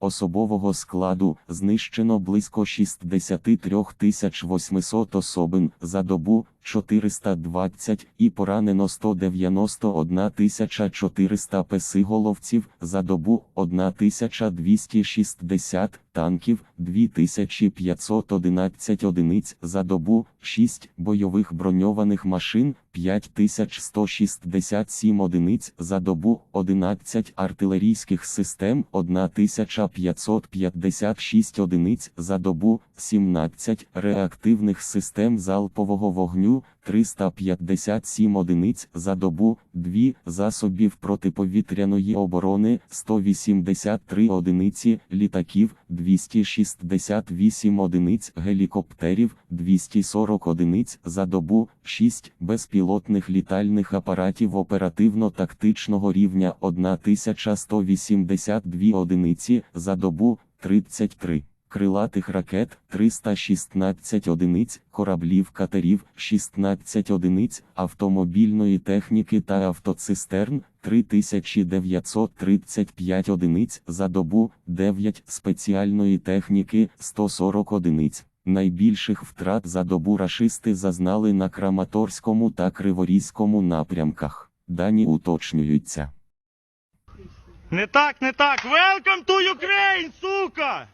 Особового складу знищено близько 63 800 особин за добу 420 і поранено 191 400 песиголовців за добу 1260 танків 2511 одиниць за добу 6 бойових броньованих машин 5167 одиниць за добу 11 артилерійських систем 1556 одиниць за добу 17 реактивних систем залпового вогню 357 одиниць за добу 2 засобів протиповітряної оборони 183 одиниці літаків 268 одиниць гелікоптерів 240 одиниць за добу 6 безпілотних літальних апаратів оперативно-тактичного рівня 1182 одиниці за добу 33 крилатих ракет 316 одиниць, кораблів катерів 16 одиниць, автомобільної техніки та автоцистерн 3935 одиниць за добу, 9 спеціальної техніки 140 одиниць. Найбільших втрат за добу рашисти зазнали на Краматорському та Криворізькому напрямках. Дані уточнюються. Не так, не так. Welcome to Ukraine, сука!